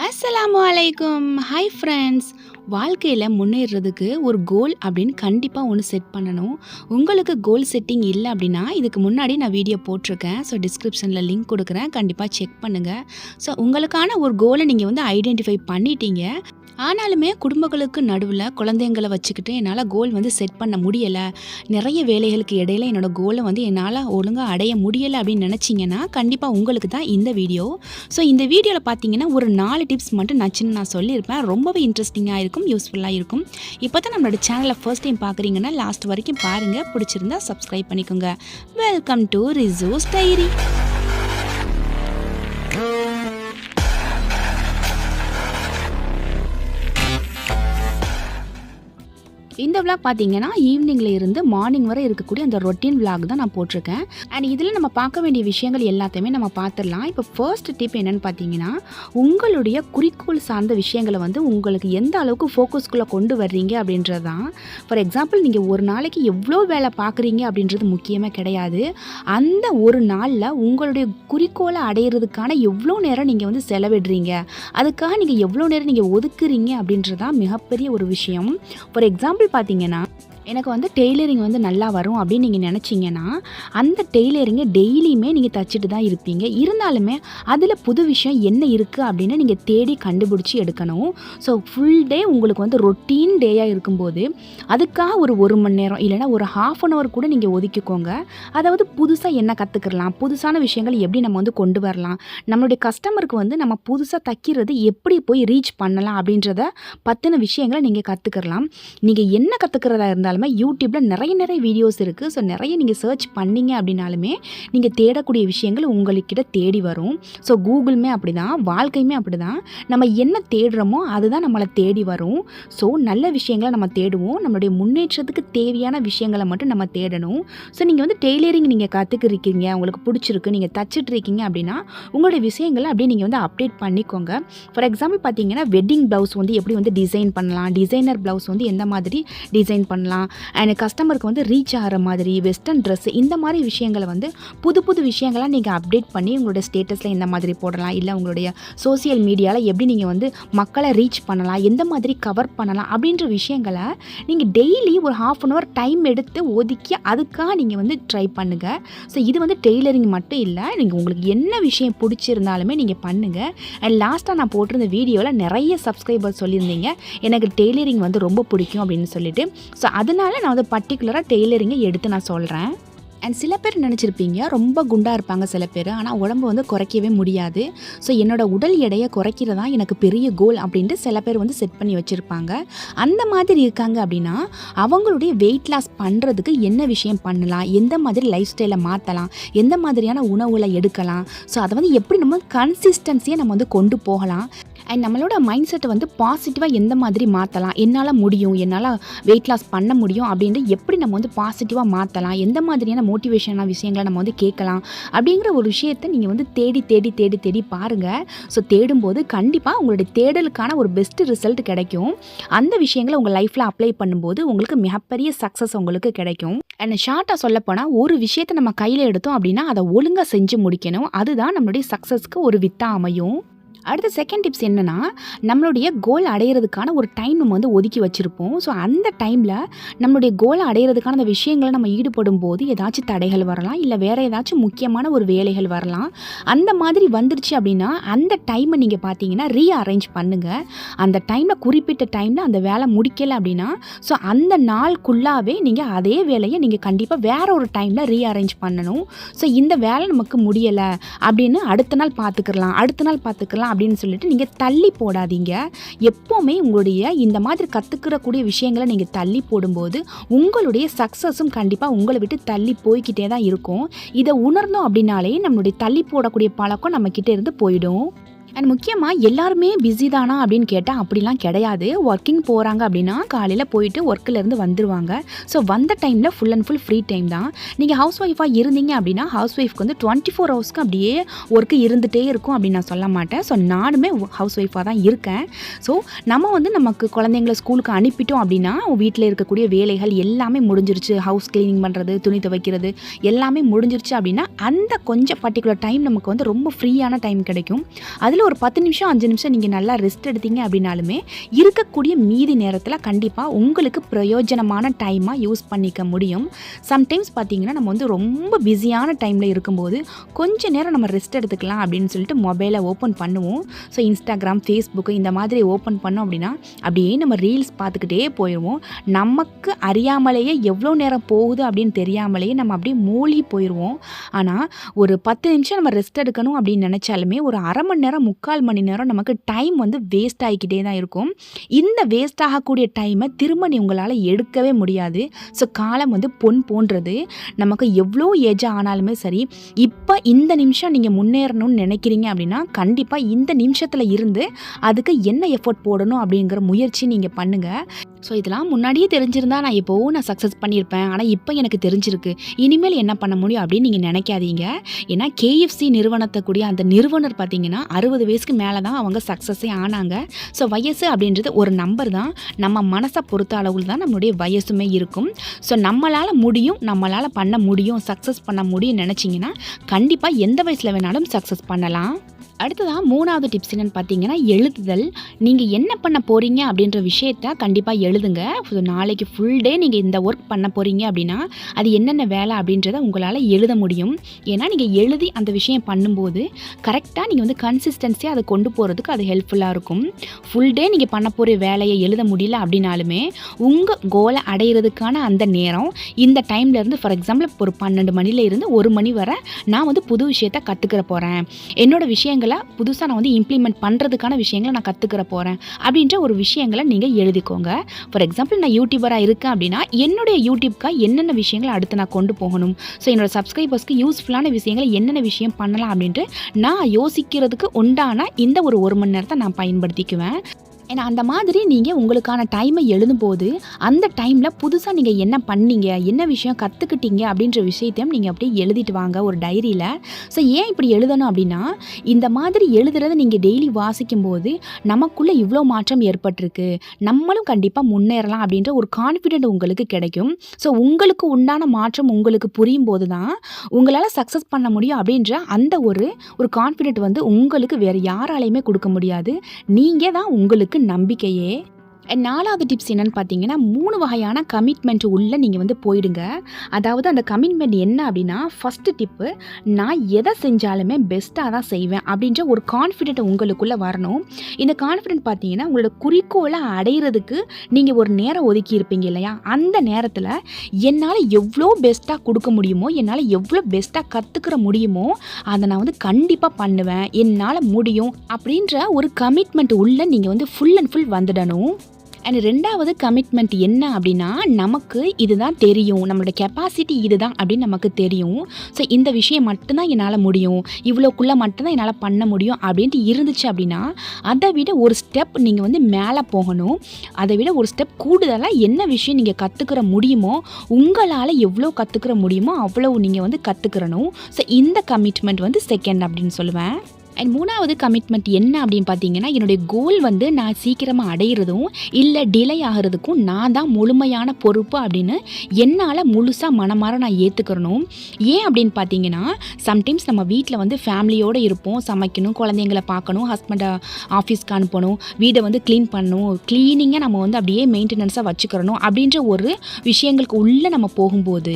அஸ்ஸலாமு வலைக்கும் hi friends வாழ்க்கையில் முன்னேறதுக்கு ஒரு கோல் அப்படின்னு கண்டிப்பாக ஒன்று செட் பண்ணணும். உங்களுக்கு கோல் செட்டிங் இல்லை அப்படின்னா இதுக்கு முன்னாடி நான் வீடியோ போட்டிருக்கேன். ஸோ டிஸ்கிரிப்ஷனில் லிங்க் கொடுக்குறேன். கண்டிப்பாக செக் பண்ணுங்கள் ஸோ உங்களுக்கான ஒரு கோலை நீங்கள் வந்து ஐடென்டிஃபை பண்ணிட்டீங்க. ஆனாலுமே குடும்பங்களுக்கு நடுவில் குழந்தைங்களை வச்சுக்கிட்டு என்னால் கோல் வந்து செட் பண்ண முடியலை. நிறைய வேலைகளுக்கு இடையில என்னோட கோலை வந்து என்னால் ஒழுங்காக அடைய முடியலை அப்படின்னு நினச்சிங்கன்னா கண்டிப்பாக உங்களுக்கு தான் இந்த வீடியோ ஸோ இந்த வீடியோவில் பார்த்தீங்கன்னா ஒரு நாலு டிப்ஸ் மட்டும் நான் சின்ன நான் சொல்லியிருப்பேன். ரொம்பவே இன்ட்ரெஸ்டிங்காக இருக்கும் யூஸ்ஃபுல்லாக இருக்கும். இப்போ தான் நம்மளோட சேனலை ஃபர்ஸ்ட் டைம் பார்க்குறீங்கன்னா லாஸ்ட் வரைக்கும் பாருங்கள் பிடிச்சிருந்தா சப்ஸ்கிரைப் பண்ணிக்கோங்க. வெல்கம் டு ரிசோஸ் டைரி দিন இந்த விளாக் பார்த்தீங்கன்னா ஈவினிங்ல இருந்து மார்னிங் வரை இருக்கக்கூடிய அந்த ரொட்டீன் விளாக் தான் நான் போட்டிருக்கேன். அண்ட் இதில் நம்ம பார்க்க வேண்டிய விஷயங்கள் எல்லாத்தையுமே நம்ம பார்த்துடலாம். இப்போ ஃபர்ஸ்ட் டிப் என்னன்னு பார்த்தீங்கன்னா உங்களுடைய குறிக்கோள் சார்ந்த விஷயங்களை வந்து உங்களுக்கு எந்த அளவுக்கு ஃபோக்கஸ்குள்ளே கொண்டு வர்றீங்க அப்படின்றது தான். ஃபார் எக்ஸாம்பிள் நீங்கள் ஒரு நாளைக்கு எவ்வளோ வேலை பார்க்குறீங்க அப்படின்றது முக்கியமாக கிடையாது. அந்த ஒரு நாளில் உங்களுடைய குறிக்கோளை அடையிறதுக்கான எவ்வளோ நேரம் நீங்கள் வந்து செலவிடுறீங்க அதுக்காக நீங்கள் எவ்வளோ நேரம் நீங்கள் ஒதுக்குறீங்க அப்படின்றது தான் மிகப்பெரிய ஒரு விஷயம். ஃபார் எக்ஸாம்பிள் பார்த்தீங்கன்னா எனக்கு வந்து டெய்லரிங் வந்து நல்லா வரும் அப்படின்னு நீங்கள் நினச்சிங்கன்னா அந்த டெய்லரிங்கை டெய்லியுமே நீங்கள் தச்சுட்டு தான் இருப்பீங்க. இருந்தாலுமே அதில் புது விஷயம் என்ன இருக்குது அப்படின்னு நீங்கள் தேடி கண்டுபிடிச்சி எடுக்கணும். ஸோ ஃபுல் டே உங்களுக்கு வந்து ரொட்டீன் டேயாக இருக்கும்போது அதுக்காக ஒரு ஒரு மணி நேரம் இல்லைன்னா ஒரு ஹாஃப் அன் ஹவர் கூட நீங்கள் ஒதுக்கிக்கோங்க. அதாவது புதுசாக என்ன கற்றுக்கலாம் புதுசான விஷயங்கள் எப்படி நம்ம வந்து கொண்டு வரலாம் நம்மளுடைய கஸ்டமருக்கு வந்து நம்ம புதுசாக தைக்கிறது எப்படி போய் ரீச் பண்ணலாம் அப்படின்றத பற்றின விஷயங்களை நீங்கள் கற்றுக்கலாம் நீங்கள் என்ன கற்றுக்கிறதா இருந்தால் யூடியூப்பில் நிறைய நிறைய வீடியோஸ் இருக்குது ஸோ நிறைய நீங்கள் சர்ச் பண்ணீங்க அப்படின்னாலுமே நீங்கள் தேடக்கூடிய விஷயங்கள் உங்களுக்கிட்ட தேடி வரும். ஸோ கூகுளுமே அப்படி தான் வாழ்க்கையுமே அப்படி தான் நம்ம என்ன தேடுறோமோ அதுதான் நம்மளை தேடி வரும். ஸோ நல்ல விஷயங்களை நம்ம தேடுவோம். நம்மளுடைய முன்னேற்றத்துக்கு தேவையான விஷயங்களை மட்டும் நம்ம தேடணும். ஸோ நீங்கள் வந்து டெய்லரிங் நீங்கள் கற்றுக்கிருக்கீங்க உங்களுக்கு பிடிச்சிருக்கு நீங்கள் தச்சுட்டு இருக்கீங்க அப்படின்னா உங்களுடைய விஷயங்களை அப்படியே நீங்கள் வந்து அப்டேட் பண்ணிக்கோங்க. ஃபார் எக்ஸாம்பிள் பார்த்தீங்கன்னா வெட்டிங் ப்ளவுஸ் வந்து எப்படி வந்து டிசைன் பண்ணலாம் டிசைனர் ப்ளவுஸ் வந்து எந்த மாதிரி டிசைன் பண்ணலாம் அண்ட் கஸ்டமருக்கு வந்து ரீச் ஆகிற மாதிரி வெஸ்டர்ன் ட்ரெஸ் இந்த மாதிரி விஷயங்களை வந்து புது புது விஷயங்களை நீங்கள் அப்டேட் பண்ணி உங்களுடைய ஸ்டேட்டஸில் இந்த மாதிரி போடலாம். இல்லை உங்களுடைய சோசியல் மீடியாவில் எப்படி நீங்கள் வந்து மக்களை ரீச் பண்ணலாம் எந்த மாதிரி கவர் பண்ணலாம் அப்படின்ற விஷயங்களை நீங்கள் டெய்லி ஒரு ஹாஃப் அன் ஹவர் டைம் எடுத்து ஒதுக்கி அதுக்காக நீங்கள் வந்து ட்ரை பண்ணுங்கள் ஸோ இது வந்து டெய்லரிங் மட்டும் இல்லை. நீங்கள் உங்களுக்கு என்ன விஷயம் பிடிச்சிருந்தாலுமே நீங்கள் பண்ணுங்கள் அண்ட் லாஸ்ட்டாக நான் போட்டிருந்த வீடியோவில் நிறைய சப்ஸ்கிரைபர் சொல்லியிருந்தீங்க. எனக்கு டெய்லரிங் வந்து ரொம்ப பிடிக்கும் அப்படின்னு சொல்லிட்டு. ஸோ அதனால நான் வந்து பர்டிகுலராக டெய்லரிங்கை எடுத்து நான் சொல்கிறேன் அண்ட் சில பேர் நினச்சிருப்பீங்க ரொம்ப குண்டாக இருப்பாங்க சில பேர் ஆனால் உடம்பு வந்து குறைக்கவே முடியாது. ஸோ என்னோட உடல் எடையை குறைக்கிறதா எனக்கு பெரிய கோல் அப்படின்ட்டு சில பேர் வந்து செட் பண்ணி வச்சுருப்பாங்க. அந்த மாதிரி இருக்காங்க அப்படின்னா அவங்களுடைய வெயிட் லாஸ் பண்ணுறதுக்கு என்ன விஷயம் பண்ணலாம்? எந்த மாதிரி லைஃப் ஸ்டைலை மாற்றலாம் எந்த மாதிரியான உணவுகளை எடுக்கலாம்? ஸோ அதை வந்து எப்படி நம்ம கன்சிஸ்டன்சியை நம்ம வந்து கொண்டு போகலாம்? அண்ட் நம்மளோட மைண்ட் செட்டை வந்து பாசிட்டிவாக எந்த மாதிரி மாற்றலாம் என்னால் முடியும்? என்னால் வெயிட் லாஸ் பண்ண முடியும்? அப்படின்ட்டு எப்படி நம்ம வந்து பாசிட்டிவாக மாற்றலாம் எந்த மாதிரியான மோட்டிவேஷனான விஷயங்களை நம்ம வந்து கேட்கலாம்? அப்படிங்கிற ஒரு விஷயத்தை நீங்கள் வந்து தேடி தேடி தேடி தேடி பாருங்கள் ஸோ தேடும்போது கண்டிப்பாக உங்களுடைய தேடலுக்கான ஒரு பெஸ்ட்டு ரிசல்ட் கிடைக்கும். அந்த விஷயங்களை உங்கள் லைஃப்பில் அப்ளை பண்ணும்போது உங்களுக்கு மிகப்பெரிய சக்ஸஸ் உங்களுக்கு கிடைக்கும். அண்ட் ஷார்ட்டாக சொல்லப்போனால் ஒரு விஷயத்தை நம்ம கையில் எடுத்தோம் அப்படின்னா அதை ஒழுங்காக செஞ்சு முடிக்கணும். அதுதான் நம்மளுடைய சக்ஸஸ்க்கு ஒரு வித்தாக அமையும். அடுத்த செகண்ட் டிப்ஸ் என்னென்னா நம்மளுடைய கோல் அடையிறதுக்கான ஒரு டைம் நம்ம வந்து ஒதுக்கி வச்சுருப்போம். ஸோ அந்த டைமில் நம்மளுடைய கோலை அடையிறதுக்கான அந்த விஷயங்களை நம்ம ஈடுபடும் போது ஏதாச்சும் தடைகள் வரலாம் இல்லை வேறு ஏதாச்சும் முக்கியமான ஒரு வேலைகள் வரலாம். அந்த மாதிரி வந்துருச்சு அப்படின்னா அந்த டைமை நீங்கள் பார்த்தீங்கன்னா ரீ அரேஞ்ச் பண்ணுங்கள் அந்த டைமில் குறிப்பிட்ட டைமில் அந்த வேலை முடிக்கலை அப்படின்னா ஸோ அந்த நாளுக்குள்ளாவே நீங்கள் அதே வேலையை நீங்கள் கண்டிப்பாக வேற ஒரு டைமில் ரீ அரேஞ்ச் பண்ணணும். ஸோ இந்த வேலை நமக்கு முடியலை அப்படின்னு அடுத்த நாள் பார்த்துக்கலாம் அடுத்த நாள் பார்த்துக்கலாம் அப்படின்னு சொல்லிட்டு நீங்கள் தள்ளி போடாதீங்க. எப்போவுமே உங்களுடைய இந்த மாதிரி கற்றுக்கிறக்கூடிய விஷயங்களை நீங்கள் தள்ளி போடும்போது உங்களுடைய சக்ஸஸும் கண்டிப்பாக உங்களை விட்டு தள்ளி போய்கிட்டே தான் இருக்கும். இதை உணர்ந்தோம் அப்படின்னாலே நம்மளுடைய தள்ளி போடக்கூடிய பழக்கம் நம்மக்கிட்ட இருந்து போயிடும். அண்ட் முக்கியமாக எல்லாருமே பிஸி தானா அப்படின்னு கேட்டால் அப்படிலாம் கிடையாது. ஒர்க்கிங் போகிறாங்க அப்படின்னா காலையில் போயிட்டு ஒர்க்கிலேருந்து வந்துடுவாங்க ஸோ வந்த டைமில் full and full free time தான். நீங்கள் ஹவுஸ் ஒய்ஃபாக இருந்தீங்க அப்படின்னா ஹவுஸ் ஒய்ஃப்க்கு வந்து டுவெண்ட்டி ஃபோர் ஹவர்ஸ்க்கு அப்படியே ஒர்க்கு இருந்துகிட்டே இருக்கும் அப்படின்னு நான் சொல்ல மாட்டேன். ஸோ நானுமே ஹவுஸ் ஒய்ஃபாக தான் இருக்கேன். ஸோ நம்ம வந்து நமக்கு குழந்தைங்கள ஸ்கூலுக்கு அனுப்பிட்டோம் அப்படின்னா வீட்டில் இருக்கக்கூடிய வேலைகள் எல்லாமே முடிஞ்சிருச்சு. ஹவுஸ் க்ளீனிங் பண்ணுறது துணி துவைக்கிறது எல்லாமே முடிஞ்சிருச்சு அப்படின்னா அந்த கொஞ்சம் பர்டிகுலர் டைம் நமக்கு வந்து ரொம்ப ஃப்ரீயான டைம் கிடைக்கும். அதில் ஒரு பத்து நிமிஷம் அஞ்சு நிமிஷம் நீங்கள் நல்லா ரெஸ்ட் எடுத்தீங்க அப்படின்னாலுமே இருக்கக்கூடிய மீதி நேரத்தில் கண்டிப்பாக உங்களுக்கு பிரயோஜனமான டைமாக யூஸ் பண்ணிக்க முடியும். சம்டைம்ஸ் பார்த்தீங்கன்னா நம்ம வந்து ரொம்ப பிஸியான டைமில் இருக்கும்போது கொஞ்ச நேரம் நம்ம ரெஸ்ட் எடுத்துக்கலாம் அப்படின்னு சொல்லிட்டு மொபைலை ஓப்பன் பண்ணுவோம். ஸோ இன்ஸ்டாகிராம் ஃபேஸ்புக்கு இந்த மாதிரி ஓப்பன் பண்ணோம் அப்படின்னா அப்படியே நம்ம ரீல்ஸ் பார்த்துக்கிட்டே போயிடுவோம் நமக்கு அறியாமலேயே எவ்வளோ நேரம் போகுது அப்படின்னு தெரியாமலேயே நம்ம அப்படியே மூழ்கி போயிடுவோம் ஆனால் ஒரு பத்து நிமிஷம் நம்ம ரெஸ்ட் எடுக்கணும் அப்படின்னு நினச்சாலுமே ஒரு அரை மணி நேரம் முக்கால் மணி நேரம் நமக்கு டைம் வந்து வேஸ்ட் ஆகிக்கிட்டே தான் இருக்கும். இந்த வேஸ்ட் ஆகக்கூடிய டைமை திரும்ப நீ உங்களால் எடுக்கவே முடியாது. ஸோ காலம் வந்து பொன் போன்றது. நமக்கு எவ்வளோ ஏஜ் ஆனாலுமே சரி இப்போ இந்த நிமிஷம் நீங்கள் முன்னேறணும்னு நினைக்கிறீங்க அப்படின்னா கண்டிப்பாக இந்த நிமிஷத்தில் இருந்து அதுக்கு என்ன எஃபோர்ட் போடணும் அப்படிங்கிற முயற்சி நீங்கள் பண்ணுங்கள் ஸோ இதெல்லாம் முன்னாடியே தெரிஞ்சிருந்தா நான் எப்போவும் நான் சக்ஸஸ் பண்ணியிருப்பேன். ஆனால் இப்போ எனக்கு தெரிஞ்சிருக்கு. இனிமேல் என்ன பண்ண முடியும் அப்படின்னு நீங்கள் நினைக்காதீங்க. ஏன்னா கேஎஃப்சி நிறுவனத்தை கூடிய அந்த நிறுவனர் பார்த்தீங்கன்னா அறுபது வயசுக்கு மேலே தான் அவங்க சக்ஸஸே ஆனாங்க. ஸோ வயசு அப்படின்றது ஒரு நம்பர் தான். நம்ம மனசை பொறுத்த அளவில் தான் நம்மளுடைய வயசுமே இருக்கும். ஸோ நம்மளால் முடியும் நம்மளால் பண்ண முடியும் சக்ஸஸ் பண்ண முடியும் நினச்சிங்கன்னா கண்டிப்பாக எந்த வயசில் வேணாலும் சக்ஸஸ் பண்ணலாம். அடுத்ததாக மூணாவது டிப்ஸ் என்னென்னு பார்த்தீங்கன்னா எழுதுதல். நீங்கள் என்ன பண்ண போகிறீங்க அப்படின்ற விஷயத்த கண்டிப்பாக எழுதுங்க. நாளைக்கு ஃபுல் டே நீங்கள் இந்த ஒர்க் பண்ண போகிறீங்க அப்படின்னா அது என்னென்ன வேலை அப்படின்றத உங்களால் எழுத முடியும். ஏன்னா நீங்கள் எழுதி அந்த விஷயம் பண்ணும்போது கரெக்டாக நீங்கள் வந்து கன்சிஸ்டன்சியாக அதை கொண்டு போகிறதுக்கு அது ஹெல்ப்ஃபுல்லாக இருக்கும். ஃபுல் டே நீங்கள் பண்ண போகிற வேலையை எழுத முடியல அப்படின்னாலுமே உங்கள் கோலை அடையிறதுக்கான அந்த நேரம் இந்த டைம்லேருந்து ஃபார் எக்ஸாம்பிள் ஒரு பன்னெண்டு மணில இருந்து ஒரு மணி வரை நான் வந்து புது விஷயத்த கற்றுக்கிற போகிறேன் என்னோட விஷயங்களை புதுசாக நான் வந்து இம்ப்ளிமெண்ட் பண்ணுறதுக்கான விஷயங்களை நான் கற்றுக்கிற போகிறேன் அப்படின்ற ஒரு விஷயங்களை நீங்கள் எழுதிக்கோங்க. ஃபார் எக்ஸாம்பிள் நான் யூடியூபராக இருக்கேன் அப்படின்னா என்னுடைய யூடியூப்க்காக என்னென்ன விஷயங்களை அடுத்து நான் கொண்டு போகணும்? ஸோ என்னோட சப்ஸ்கிரைபர்ஸ்க்கு யூஸ்ஃபுல்லான விஷயங்களை என்னென்ன விஷயம் பண்ணலாம் அப்படின்ட்டு நான் யோசிக்கிறதுக்கு உண்டான இந்த ஒரு ஒரு மணி நேரத்தை நான் பயன்படுத்திக்குவேன். ஏன்னா அந்த மாதிரி நீங்கள் உங்களுக்கான டைமை எழுதும்போது அந்த டைமில் புதுசாக நீங்கள் என்ன பண்ணீங்க என்ன விஷயம் கற்றுக்கிட்டீங்க அப்படின்ற விஷயத்தையும் நீங்கள் அப்படியே எழுதிட்டு வாங்க ஒரு டைரியில் ஸோ ஏன் இப்படி எழுதணும் அப்படின்னா இந்த மாதிரி எழுதுறதை நீங்கள் டெய்லி வாசிக்கும்போது நமக்குள்ளே இவ்வளோ மாற்றம் ஏற்பட்டிருக்கு. நம்மளும் கண்டிப்பாக முன்னேறலாம் அப்படின்ற ஒரு கான்ஃபிடென்ட் உங்களுக்கு கிடைக்கும். ஸோ உங்களுக்கு உண்டான மாற்றம் உங்களுக்கு புரியும் போது தான் உங்களால் சக்ஸஸ் பண்ண முடியும் அப்படின்ற அந்த ஒரு ஒரு கான்ஃபிடென்ட் வந்து உங்களுக்கு வேறு யாராலையுமே கொடுக்க முடியாது. நீங்கள் தான் உங்களுக்கு நம்பிக்கையே அண்ட் நாலாவது டிப்ஸ் என்னென்னு பார்த்தீங்கன்னா மூணு வகையான கமிட்மெண்ட் உள்ள நீங்கள் வந்து போயிடுங்க. அதாவது அந்த கமிட்மெண்ட் என்ன அப்படின்னா ஃபஸ்ட்டு டிப்பு நான் எதை செஞ்சாலுமே பெஸ்ட்டாக தான் செய்வேன் அப்படின்ற ஒரு கான்ஃபிடென்ட் உங்களுக்குள்ளே வரணும். இந்த கான்ஃபிடென்ட் பார்த்தீங்கன்னா உங்களோட குறிக்கோளை அடையிறதுக்கு நீங்கள் ஒரு நேரம் ஒதுக்கி இருப்பீங்க இல்லையா? அந்த நேரத்தில் என்னால் எவ்வளோ பெஸ்ட்டாக கொடுக்க முடியுமோ என்னால் எவ்வளோ பெஸ்ட்டாக கற்றுக்கிற முடியுமோ அதை நான் வந்து கண்டிப்பாக பண்ணுவேன். என்னால் முடியும் அப்படின்ற ஒரு கமிட்மெண்ட் உள்ள நீங்கள் வந்து ஃபுல் அண்ட் ஃபுல் வந்துடணும். அண்ட் ரெண்டாவது கமிட்மெண்ட் என்ன அப்படின்னா நமக்கு இதுதான் தெரியும். நம்மளோட கெப்பாசிட்டி இதுதான் அப்படின்னு நமக்கு தெரியும். ஸோ இந்த விஷயம் மட்டும்தான் என்னால் முடியும். இவ்வளோக்குள்ளே மட்டும்தான் என்னால் பண்ண முடியும் அப்படின்ட்டு இருந்துச்சு அப்படின்னா அதை விட ஒரு ஸ்டெப் நீங்கள் வந்து மேலே போகணும். அதை விட ஒரு ஸ்டெப் கூடுதலாக என்ன விஷயம் நீங்கள் கற்றுக்கிற முடியுமோ உங்களால் எவ்வளோ கற்றுக்கிற முடியுமோ அவ்வளோ நீங்கள் வந்து கற்றுக்கிறணும் ஸோ இந்த கமிட்மெண்ட் வந்து செகண்ட் அப்படின்னு சொல்லுவேன். அண்ட் மூணாவது கமிட்மெண்ட் என்ன அப்படின்னு பார்த்தீங்கன்னா என்னுடைய கோல் வந்து நான் சீக்கிரமாக அடையிறதும் இல்லை டிலே ஆகிறதுக்கும் நான் தான் முழுமையான பொறுப்பு அப்படின்னு என்னால் முழுசாக மனமாற நான் ஏற்றுக்கிறணும் ஏன் அப்படின்னு பார்த்தீங்கன்னா சம்டைம்ஸ் நம்ம வீட்டில் வந்து ஃபேமிலியோடு இருப்போம் சமைக்கணும் குழந்தைங்களை பார்க்கணும் ஹஸ்பண்டை ஆஃபீஸ்க்கு அனுப்பணும் வீடை வந்து க்ளீன் பண்ணணும் க்ளீனிங்கை நம்ம வந்து அப்படியே மெயின்டெனன்ஸாக வச்சுக்கிறணும் அப்படின்ற ஒரு விஷயங்களுக்கு உள்ளே நம்ம போகும்போது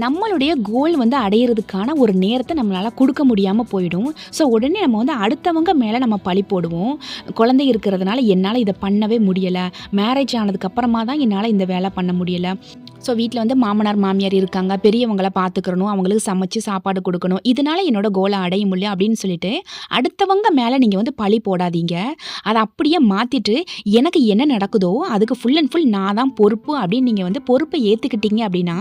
நம்மளுடைய கோல் வந்து அடையிறதுக்கான ஒரு நேரத்தை நம்மளால் கொடுக்க முடியாமல் போயிடும். ஸோ உடனே நம்ம வந்து அடுத்தவங்க மேலே நம்ம பழி போடுவோம். குழந்தை இருக்கிறதுனால என்னால் இதை பண்ணவே முடியலை. மேரேஜ் ஆனதுக்கப்புறமா தான் என்னால் இந்த வேலை பண்ண முடியலை. ஸோ வீட்டில் வந்து மாமனார் மாமியார் இருக்காங்க. பெரியவங்களை பார்த்துக்கிறணும். அவங்களுக்கு சமைச்சு சாப்பாடு கொடுக்கணும். இதனால என்னோட கோலை அடைய முடியல அப்படின்னு சொல்லிட்டு அடுத்தவங்க மேலே நீங்கள் வந்து பழி போடாதீங்க. அதை அப்படியே மாற்றிட்டு எனக்கு என்ன நடக்குதோ அதுக்கு ஃபுல் அண்ட் ஃபுல் நான் தான் பொறுப்பு அப்படின்னு நீங்கள் வந்து பொறுப்பை ஏற்றுக்கிட்டீங்க அப்படின்னா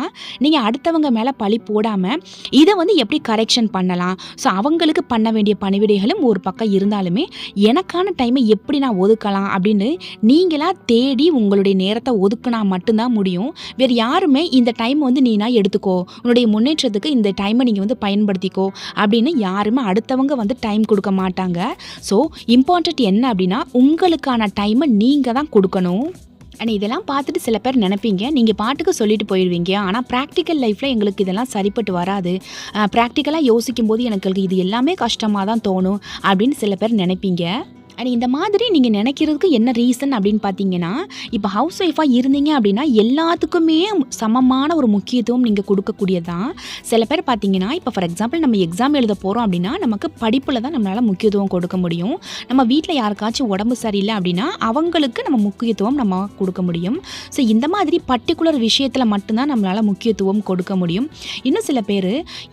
நீங்கள் அடுத்தவங்க மேலே பழி போடாமல் இதை வந்து எப்படி கரெக்ஷன் பண்ணலாம்? ஸோ அவங்களுக்கு பண்ண வேண்டிய பணிவிடைகளும் ஒரு பக்கம் இருந்தாலுமே எனக்கான டைமை எப்படி நான் ஒதுக்கலாம் அப்படின்னு நீங்களாக தேடி உங்களுடைய நேரத்தை ஒதுக்குனா மட்டும்தான் முடியும். வேறு யாருமே இந்த டைம் வந்து நீனா எடுத்துக்கோ. உன்னுடைய முன்னேற்றத்துக்கு இந்த டைமை நீங்கள் வந்து பயன்படுத்திக்கோ அப்படின்னு யாருமே அடுத்தவங்க வந்து டைம் கொடுக்க மாட்டாங்க. ஸோ இம்பார்ட்டண்ட் என்ன அப்படின்னா உங்களுக்கான டைமை நீங்கள் தான் கொடுக்கணும். அண்ட் இதெல்லாம் பார்த்துட்டு சில பேர் நினைப்பீங்க. நீங்கள் பாட்டுக்கு சொல்லிட்டு போயிடுவீங்க ஆனால் ப்ராக்டிக்கல் லைஃப்பில் எங்களுக்கு இதெல்லாம் சரிப்பட்டு வராது. ப்ராக்டிக்கலாக யோசிக்கும் போது எனக்கு இது எல்லாமே கஷ்டமாக தான் தோணும் அப்படின்னு சில பேர் நினைப்பீங்க. அண்ட் இந்த மாதிரி நீங்கள் நினைக்கிறதுக்கு என்ன ரீசன் அப்படின்னு பார்த்தீங்கன்னா இப்போ ஹவுஸ் ஒய்ஃபாக இருந்தீங்க அப்படின்னா எல்லாத்துக்குமே சமமான ஒரு முக்கியத்துவம் நீங்கள் கொடுக்கக்கூடியதான் சில பேர் பார்த்தீங்கன்னா இப்போ ஃபார் எக்ஸாம்பிள் நம்ம எக்ஸாம் எழுத போகிறோம் அப்படின்னா நமக்கு படிப்பில் தான் நம்மளால் முக்கியத்துவம் கொடுக்க முடியும். நம்ம வீட்டில் யாருக்காச்சும் உடம்பு சரியில்லை அப்படின்னா அவங்களுக்கு நம்ம முக்கியத்துவம் நம்ம கொடுக்க முடியும். ஸோ இந்த மாதிரி பர்டிகுலர் விஷயத்தில் மட்டும்தான் நம்மளால் முக்கியத்துவம் கொடுக்க முடியும். இன்னும் சில பேர்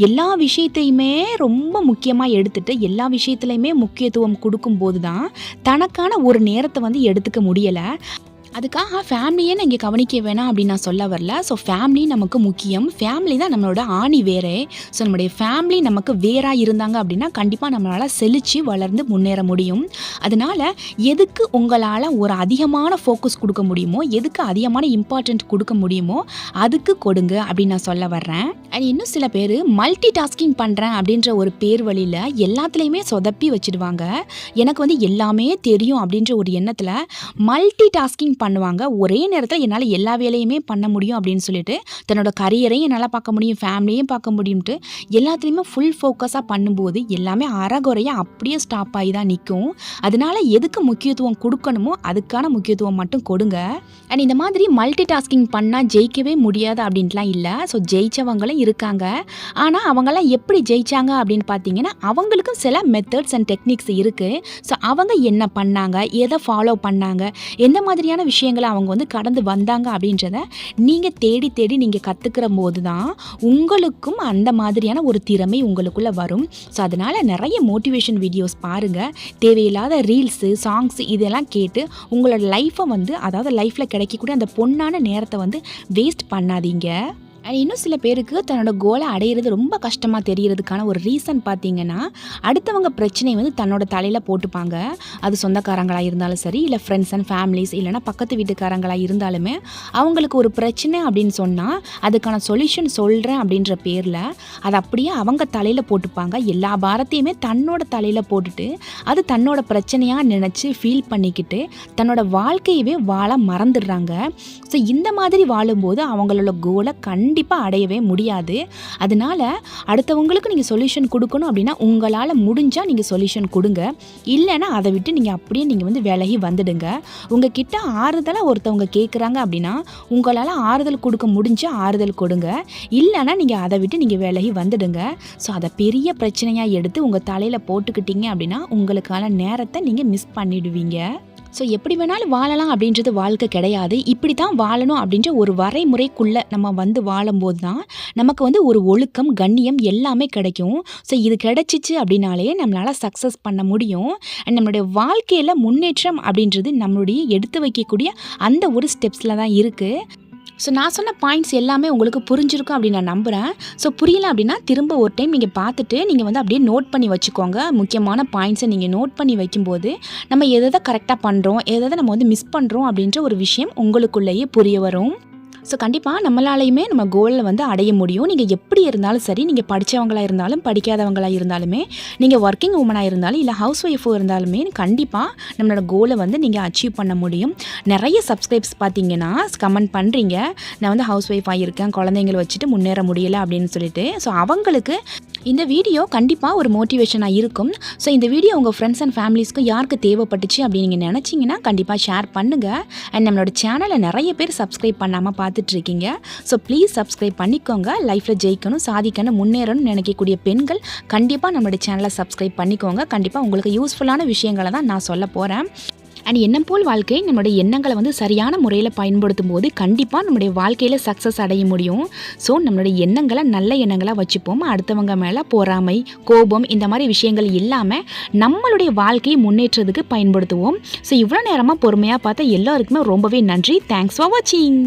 எல்லா விஷயத்தையுமே ரொம்ப முக்கியமாக எடுத்துகிட்டு எல்லா விஷயத்துலையுமே முக்கியத்துவம் கொடுக்கும்போது தான் தனக்கான ஒரு நேரத்தை வந்து எடுத்துக்க முடியலை. அதுக்காக ஃபேமிலியே நான் இங்கே கவனிக்க வேணாம் அப்படின்னு நான் சொல்ல வரல. ஸோ ஃபேமிலி நமக்கு முக்கியம். ஃபேமிலி தான் நம்மளோட ஆணி வேறே. ஸோ நம்மளுடைய ஃபேமிலி நமக்கு வேறாக இருந்தாங்க அப்படின்னா கண்டிப்பாக நம்மளால் செழித்து வளர்ந்து முன்னேற முடியும். அதனால் எதுக்கு உங்களால் ஒரு அதிகமான ஃபோக்கஸ் கொடுக்க முடியுமோ எதுக்கு அதிகமான இம்பார்ட்டன்ட் கொடுக்க முடியுமோ அதுக்கு கொடுங்க அப்படின்னு நான் சொல்ல வர்றேன். அண்ட் இன்னும் சில பேர் மல்டி டாஸ்கிங் பண்ணுறேன் அப்படின்ற ஒரு பேர் வழியில் எல்லாத்துலேயுமே சொதப்பி வச்சுடுவாங்க. எனக்கு வந்து எல்லாமே தெரியும் அப்படின்ற ஒரு எண்ணத்தில் மல்டி டாஸ்கிங் பண்ணுவாங்க. ஒரே நேரத்தில் என்னால் எல்லா வேலையுமே பண்ண முடியும் அப்படின்னு சொல்லிட்டு தன்னோட கரியரையும் என்னால் பார்க்க முடியும் ஃபேமிலியும் பார்க்க முடியும்ட்டு எல்லாத்துலேயுமே ஃபுல் ஃபோக்கஸாக பண்ணும்போது எல்லாமே அறகுறையாக அப்படியே ஸ்டாப் ஆகி தான் நிற்கும் அதனால எதுக்கு முக்கியத்துவம் கொடுக்கணுமோ அதுக்கான முக்கியத்துவம் மட்டும் கொடுங்க. அண்ட் இந்த மாதிரி மல்டி டாஸ்கிங் பண்ணால் ஜெயிக்கவே முடியாது அப்படின்ட்டுலாம் இல்லை. ஸோ ஜெயிச்சவங்களும் இருக்காங்க. ஆனால் அவங்கெல்லாம் எப்படி ஜெயிச்சாங்க அப்படின்னு பார்த்தீங்கன்னா அவங்களுக்கும் சில மெத்தட்ஸ் அண்ட் டெக்னிக்ஸ் இருக்குது ஸோ அவங்க என்ன பண்ணாங்க எதை ஃபாலோ பண்ணாங்க எந்த மாதிரியான விஷயங்களை அவங்க வந்து கடந்து வந்தாங்க அப்படின்றத நீங்கள் தேடி தேடி நீங்கள் கற்றுக்கிற போது தான் உங்களுக்கும் அந்த மாதிரியான ஒரு திறமை உங்களுக்குள்ளே வரும். ஸோ அதனால் நிறைய மோட்டிவேஷன் வீடியோஸ் பாருங்கள் தேவையில்லாத ரீல்ஸு சாங்ஸ் இதெல்லாம் கேட்டு உங்களோட லைஃப்பை வந்து அதாவது லைஃப்பில் கிடைக்கக்கூடிய அந்த பொண்ணான நேரத்தை வந்து வேஸ்ட் பண்ணாதீங்க. அண்ட் இன்னும் சில பேருக்கு தன்னோட கோலை அடையிறது ரொம்ப கஷ்டமாக தெரியறதுக்கான ஒரு ரீசன் பார்த்தீங்கன்னா அடுத்தவங்க பிரச்சனையை வந்து தன்னோட தலையில் போட்டுப்பாங்க. அது சொந்தக்காரங்களாக இருந்தாலும் சரி இல்லை ஃப்ரெண்ட்ஸ் அண்ட் ஃபேமிலிஸ் இல்லைனா பக்கத்து வீட்டுக்காரங்களாக இருந்தாலுமே அவங்களுக்கு ஒரு பிரச்சனை அப்படின்னு சொன்னால் அதுக்கான சொல்யூஷன் சொல்கிறேன் அப்படின்ற பேரில் அது அப்படியே அவங்க தலையில் போட்டுப்பாங்க. எல்லா பாரத்தையுமே தன்னோட தலையில் போட்டுட்டு அது தன்னோட பிரச்சனையாக நினச்சி ஃபீல் பண்ணிக்கிட்டு தன்னோட வாழ்க்கையவே வாழ மறந்துடுறாங்க. ஸோ இந்த மாதிரி வாழும்போது அவங்களோட கோலை கண் கண்டிப்பாக அடையவே முடியாது. அதனால் அடுத்தவங்களுக்கு நீங்கள் சொல்யூஷன் கொடுக்கணும் அப்படின்னா உங்களால் முடிஞ்சால் நீங்கள் சொல்யூஷன் கொடுங்க. இல்லைன்னா அதை விட்டு நீங்கள் அப்படியே நீங்கள் வந்து விலகி வந்துடுங்க. உங்ககிட்ட ஆறுதலாக ஒருத்தவங்க கேட்குறாங்க அப்படின்னா உங்களால் ஆறுதல் கொடுக்க முடிஞ்சால் ஆறுதல் கொடுங்க. இல்லைன்னா நீங்கள் அதை விட்டு நீங்கள் விலகி வந்துடுங்க. ஸோ அதை பெரிய பிரச்சனையாக எடுத்து உங்கள் தலையில் போட்டுக்கிட்டீங்க அப்படின்னா உங்களுக்கான நேரத்தை நீங்கள் மிஸ் பண்ணிடுவீங்க. ஸோ எப்படி வேணாலும் வாழலாம் அப்படின்றது வாழ்க்கை கிடையாது. இப்படி தான் வாழணும் அப்படின்ற ஒரு வரைமுறைக்குள்ளே நம்ம வந்து வாழும்போது தான் நமக்கு வந்து ஒரு ஒழுக்கம் கண்ணியம் எல்லாமே கிடைக்கும். ஸோ இது கிடைச்சிச்சு அப்படின்னாலே நம்மளால் சக்ஸஸ் பண்ண முடியும். அண்ட் நம்மளுடைய வாழ்க்கையில் முன்னேற்றம் அப்படின்றது நம்மளுடைய எடுத்து வைக்கக்கூடிய அந்த ஒரு ஸ்டெப்ஸில் தான் இருக்குது ஸோ நான் சொன்ன பாயிண்ட்ஸ் எல்லாமே உங்களுக்கு புரிஞ்சிருக்கும் அப்படின்னு நான் நம்புகிறேன் ஸோ புரியல அப்படின்னா திரும்ப ஒரு டைம் நீங்கள் பார்த்துட்டு நீங்கள் வந்து அப்படியே நோட் பண்ணி வச்சுக்கோங்க. முக்கியமான பாயிண்ட்ஸை நீங்கள் நோட் பண்ணி வைக்கும்போது நம்ம எதை கரெக்டாக பண்ணுறோம் எதை நம்ம வந்து மிஸ் பண்ணுறோம் அப்படின்ற ஒரு விஷயம் உங்களுக்குள்ளேயே புரிய வரும். ஸோ கண்டிப்பாக நம்மளாலையுமே நம்ம கோலில் வந்து அடைய முடியும். நீங்கள் எப்படி இருந்தாலும் சரி நீங்கள் படித்தவங்களாக இருந்தாலும் படிக்காதவங்களாக இருந்தாலுமே நீங்கள் ஒர்க்கிங் உமனாக இருந்தாலும் இல்லை ஹவுஸ் ஒய்ஃபோ இருந்தாலுமே கண்டிப்பாக நம்மளோட கோலை வந்து நீங்கள் அச்சீவ் பண்ண முடியும். நிறைய சப்ஸ்கிரைப்ஸ் பார்த்தீங்கன்னா கமெண்ட் பண்ணுறீங்க நான் வந்து ஹவுஸ் ஒய்ஃபாக இருக்கேன் குழந்தைங்களை வச்சுட்டு முன்னேற முடியலை அப்படின்னு சொல்லிட்டு. ஸோ அவங்களுக்கு இந்த வீடியோ கண்டிப்பாக ஒரு மோட்டிவேஷனாக இருக்கும். ஸோ இந்த வீடியோ உங்கள் ஃப்ரெண்ட்ஸ் அண்ட் ஃபேமிலிஸ்க்கு யாருக்கு தேவைப்பட்டுச்சு அப்படின்னு நீங்கள் நினச்சிங்கன்னா கண்டிப்பாக ஷேர் பண்ணுங்கள் அண்ட் நம்மளோட சேனலை நிறைய பேர் சப்ஸ்கிரைப் பண்ணாமல் பார்த்துட்ருக்கீங்க. ஸோ ப்ளீஸ் சப்ஸ்கிரைப் பண்ணிக்கோங்க. லைஃப்பில் ஜெயிக்கணும் சாதிக்கணும் முன்னேறணும்னு நினைக்கக்கூடிய பெண்கள் கண்டிப்பாக நம்மளோட சேனலை சப்ஸ்கிரைப் பண்ணிக்கோங்க. கண்டிப்பாக உங்களுக்கு யூஸ்ஃபுல்லான விஷயங்களை தான் நான் சொல்ல போகிறேன் அண்ட் எண்ணம் போல் வாழ்க்கை நம்மளுடைய எண்ணங்களை வந்து சரியான முறையில் பயன்படுத்தும் போது கண்டிப்பாக நம்முடைய வாழ்க்கையில் சக்ஸஸ் அடைய முடியும். ஸோ நம்மளுடைய எண்ணங்களை நல்ல எண்ணங்களாக வச்சுப்போம். அடுத்தவங்க மேலே பொறாமை கோபம் இந்த மாதிரி விஷயங்கள் இல்லாமல் நம்மளுடைய வாழ்க்கையை முன்னேற்றத்துக்கு பயன்படுத்துவோம். ஸோ இவ்வளோ நேரமாக பொறுமையாக பார்த்தா எல்லாருக்குமே ரொம்பவே நன்றி. தேங்க்ஸ் ஃபார் வாட்சிங்